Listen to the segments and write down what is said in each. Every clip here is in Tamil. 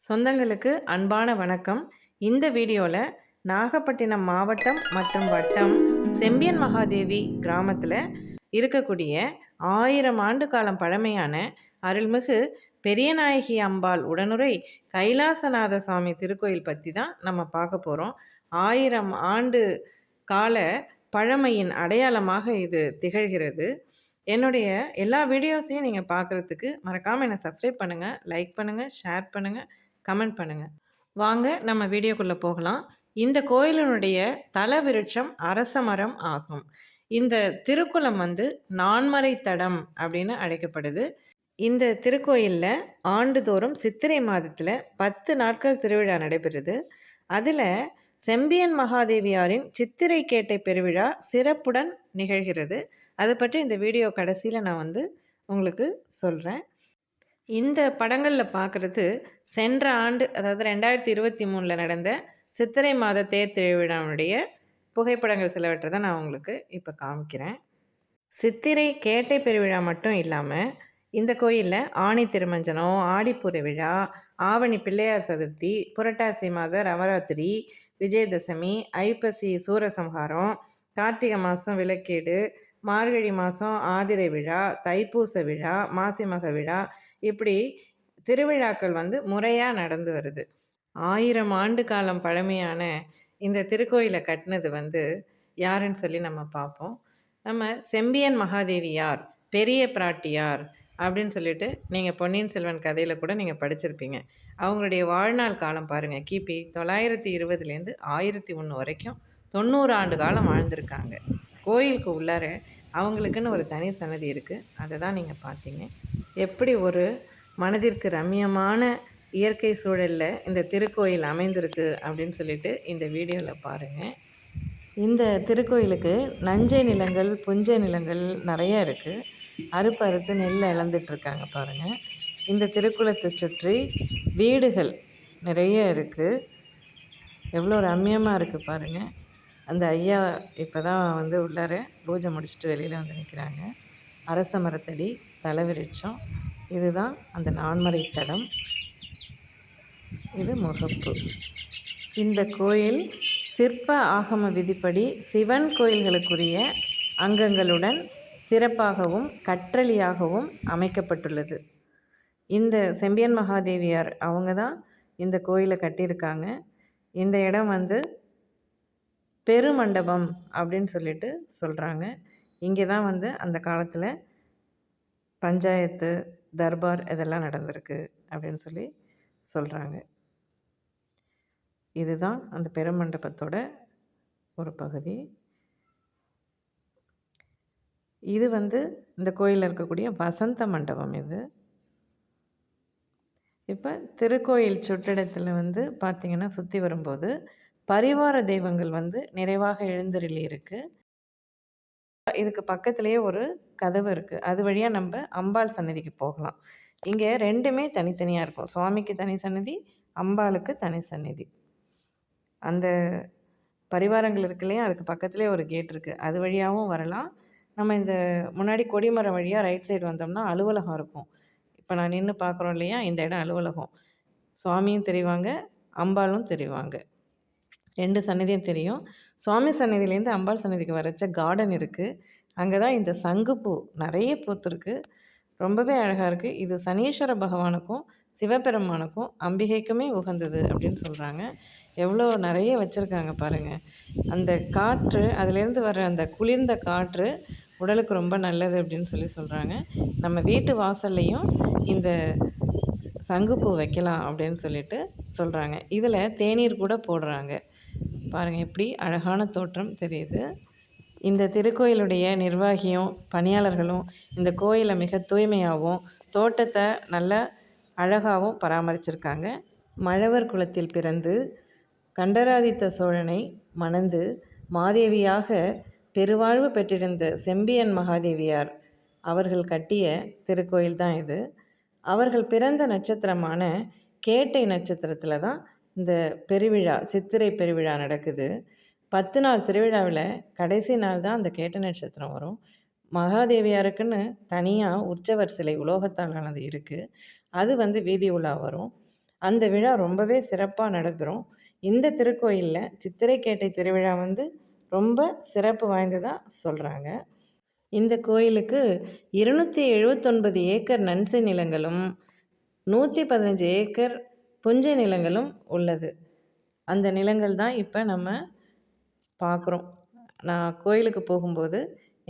சொந்தங்களுக்கு அன்பான வணக்கம். இந்த வீடியோவில் நாகப்பட்டினம் மாவட்டம் மற்றும் வட்டம் செம்பியன் மகாதேவி கிராமத்தில் இருக்கக்கூடிய ஆயிரம் ஆண்டு காலம் பழமையான அருள்மிகு பெரியநாயகி அம்பாள் உடனுரை கைலாசநாத சுவாமி திருக்கோயில் பற்றி தான் நம்ம பார்க்க போகிறோம் ஆயிரம் ஆண்டு கால பழமையின் அடையாளமாக இது திகழ்கிறது. என்னுடைய எல்லா வீடியோஸையும் நீங்கள் பார்க்குறதுக்கு மறக்காமல் என்னை சப்ஸ்கிரைப் பண்ணுங்கள் லைக் பண்ணுங்கள் ஷேர் பண்ணுங்கள் கமெண்ட் பண்ணுங்கள் வாங்க நம்ம வீடியோக்குள்ளே போகலாம். இந்த கோயிலினுடைய தல விருட்சம் அரச மரம் ஆகும். இந்த திருக்குளம் வந்து நான்மறை தடம் அப்படின்னு அழைக்கப்படுது. இந்த திருக்கோயிலில் ஆண்டுதோறும் சித்திரை மாதத்தில் பத்து நாட்கள் திருவிழா நடைபெறுது. அதில் செம்பியன் மகாதேவியாரின் சித்திரை கேட்டை பெருவிழா சிறப்புடன் நிகழ்கிறது. அதை பற்றி இந்த வீடியோ கடைசியில் நான் வந்து உங்களுக்கு சொல்கிறேன் இந்த படங்களில் பார்க்குறது சென்ற ஆண்டு அதாவது ரெண்டாயிரத்தி இருபத்தி மூணில் நடந்த சித்திரை மாத தேர் திருவிழாவுடைய புகைப்படங்கள் சிலவற்றை தான் நான் உங்களுக்கு இப்போ காமிக்கிறேன். சித்திரை கேட்டை பெருவிழா மட்டும் இல்லாமல் இந்த கோயிலில் ஆணி திருமஞ்சனம் ஆடிப்புற விழா ஆவணி பிள்ளையார் சதுர்த்தி புரட்டாசி மாத நவராத்திரி விஜயதசமி ஐப்பசி சூரசம்ஹாரம் கார்த்திகை மாதம் விளக்கேடு மார்கழி மாதம் ஆதிரை விழா தைப்பூச விழா மாசிமக விழா இப்படி திருவிழாக்கள் வந்து முறையாக நடந்து வருது. ஆயிரம் ஆண்டு காலம் பழமையான இந்த திருக்கோயிலை கட்டினது வந்து யாருன்னு சொல்லி நம்ம பார்ப்போம். நம்ம செம்பியன் மகாதேவியார் பெரிய பிராட்டியார் அப்படின்னு சொல்லிட்டு நீங்கள் பொன்னியின் செல்வன் கதையில் கூட நீங்கள் படிச்சிருப்பீங்க. அவங்களுடைய வாழ்நாள் காலம் பாருங்கள் கிபி தொள்ளாயிரத்தி இருபதுலேருந்து ஆயிரத்தி ஒன்று வரைக்கும் தொண்ணூறு ஆண்டு காலம் வாழ்ந்திருக்காங்க. கோயிலுக்கு உள்ளார அவங்களுக்குன்னு ஒரு தனி சன்னதி இருக்குது அதை தான் நீங்கள் பார்த்தீங்க. எப்படி ஒரு மனதிற்கு ரம்யமான இயற்கை சூழலில் இந்த திருக்கோயில் அமைந்திருக்கு அப்படின்னு சொல்லிட்டு இந்த வீடியோவில் பாருங்கள் இந்த திருக்கோயிலுக்கு நஞ்சை நிலங்கள் புஞ்சை நிலங்கள் நிறைய இருக்குது அறுப்பு அறுத்து நெல் இழந்துட்டுருக்காங்க பாருங்கள் இந்த திருக்குளத்தை சுற்றி வீடுகள் நிறைய இருக்குது எவ்வளோ ரம்யமாக இருக்குது பாருங்கள் அந்த ஐயா இப்போ தான் வந்து உள்ளார பூஜை முடிச்சுட்டு வெளியில் வந்து நிற்கிறாங்க அரச மரத்தடி தலைவிருட்சம் இதுதான் அந்த நான்மறை தடம். இது முகப்பு. இந்த கோயில் சிற்ப ஆகம விதிப்படி சிவன் கோயில்களுக்குரிய அங்கங்களுடன் சிறப்பாகவும் கற்றளியாகவும் அமைக்கப்பட்டுள்ளது. இந்த செம்பியன் மகாதேவியார் அவங்க தான் இந்த கோயிலை கட்டியிருக்காங்க. இந்த இடம் வந்து பெருமண்டபம் அப்படின்னு சொல்லிட்டு சொல்கிறாங்க இங்கே தான் வந்து அந்த காலத்தில் பஞ்சாயத்து தர்பார் இதெல்லாம் நடந்திருக்கு அப்படின்னு சொல்லி சொல்கிறாங்க இதுதான் அந்த பெருமண்டபத்தோட ஒரு பகுதி. இது வந்து இந்த கோயிலில் இருக்கக்கூடிய வசந்த மண்டபம் இது. இப்போ திருக்கோயில் சுற்றிடத்தில் வந்து பார்த்திங்கன்னா சுற்றி வரும்போது பரிவார தெய்வங்கள் வந்து நிறைவாக எழுந்தருளி இருக்குது இதுக்கு பக்கத்துலேயே ஒரு கதவு இருக்குது அது வழியாக நம்ம அம்பாள் சன்னதிக்கு போகலாம். இங்கே ரெண்டுமே தனித்தனியாக இருக்கும். சுவாமிக்கு தனி சன்னதி அம்பாளுக்கு தனி சன்னதி. அந்த பரிவாரங்கள் இருக்கு இல்லையா? அதுக்கு பக்கத்துலேயே ஒரு கேட் இருக்குது அது வழியாகவும் வரலாம். நம்ம இந்த முன்னாடி கொடிமரம் வழியாக ரைட் சைடு வந்தோம்னா அலுவலகம் இருக்கும். இப்போ நான் நின்று பார்க்குறோம் இல்லையா? இந்த இடம் அலுவலகம். சுவாமியும் தெரிவாங்க அம்பாலும் தெரிவாங்க. ரெண்டு சன்னதியும் தெரியும். சுவாமி சன்னதியிலேருந்து அம்பாள் சன்னதிக்கு வரைச்ச கார்டன் இருக்குது அங்கே தான் இந்த சங்குப்பூ நிறைய பூத்துருக்கு. ரொம்பவே அழகாக இருக்குது இது சனீஸ்வர பகவானுக்கும் சிவபெருமானுக்கும் அம்பிகைக்குமே உகந்தது அப்படின்னு சொல்கிறாங்க எவ்வளோ நிறைய வச்சுருக்காங்க பாருங்கள் அந்த காற்று அதுலேருந்து வர அந்த குளிர்ந்த காற்று உடலுக்கு ரொம்ப நல்லது அப்படின்னு சொல்லி சொல்கிறாங்க நம்ம வீட்டு வாசல்லையும் இந்த சங்குப்பூ வைக்கலாம் அப்படின்னு சொல்லிட்டு சொல்கிறாங்க இதில் தேநீர் கூட போடுறாங்க. பாருங்கள் எப்படி அழகான தோற்றம் தெரியுது. இந்த திருக்கோயிலுடைய நிர்வாகியும் பணியாளர்களும் இந்த கோயிலை மிக தூய்மையாகவும் தோட்டத்தை நல்ல அழகாகவும் பராமரிச்சிருக்காங்க. மழவர் குலத்தில் பிறந்து கண்டராதித்த சோழனை மணந்து மாதேவியாக பெருவாழ்வு பெற்றிருந்த செம்பியன் மகாதேவியார் அவர்கள் கட்டிய திருக்கோயில் தான் இது. அவர்கள் பிறந்த நட்சத்திரமான கேட்டை நட்சத்திரத்தில் தான் இந்த பெருவிழா சித்திரை பெருவிழா நடக்குது. பத்து நாள் திருவிழாவில் கடைசி நாள் தான் அந்த கேட்ட நட்சத்திரம் வரும். மகாதேவியாருக்குன்னு தனியாக உற்சவர் சிலை உலோகத்தால் ஆனது இருக்குது அது வந்து வீதி உலா வரும். அந்த விழா ரொம்பவே சிறப்பாக நடைபெறும். இந்த திருக்கோயிலில் சித்திரைக்கேட்டை திருவிழா வந்து ரொம்ப சிறப்பு வாய்ந்ததாக சொல்கிறாங்க இந்த கோயிலுக்கு இருநூற்றி எழுபத்தொன்பது ஏக்கர் நன்சை நிலங்களும் நூற்றி பதினஞ்சு ஏக்கர் புஞ்சை நிலங்களும் உள்ளது. அந்த நிலங்கள் தான் இப்போ நம்ம பார்க்குறோம் நான் கோயிலுக்கு போகும்போது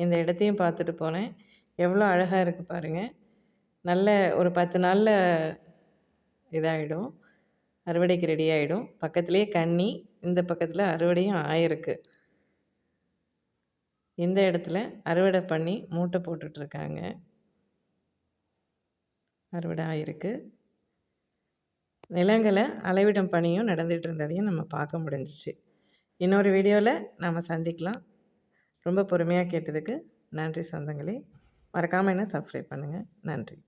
இந்த இடத்தையும் பார்த்துட்டு போனேன். எவ்வளோ அழகாக இருக்குது பாருங்கள் நல்ல ஒரு பத்து நாளில் இதாகிடும் அறுவடைக்கு ரெடி ஆகிடும் பக்கத்துலேயே கண்ணி இந்த பக்கத்தில் அறுவடையும் ஆயிருக்கு. இந்த இடத்துல அறுவடை பண்ணி மூட்டை போட்டுட்ருக்காங்க அறுவடை ஆகிருக்கு நிலங்களை அளவிடும் பணியும் நடந்துகிட்டு இருந்ததையும் நம்ம பார்க்க முடிஞ்சிச்சு. இன்னொரு வீடியோவில் நாம் சந்திக்கலாம். ரொம்ப பொறுமையாக கேட்டதுக்கு நன்றி சொந்தங்களே. மறக்காமல் என்ன சப்ஸ்கிரைப் பண்ணுங்கள் நன்றி.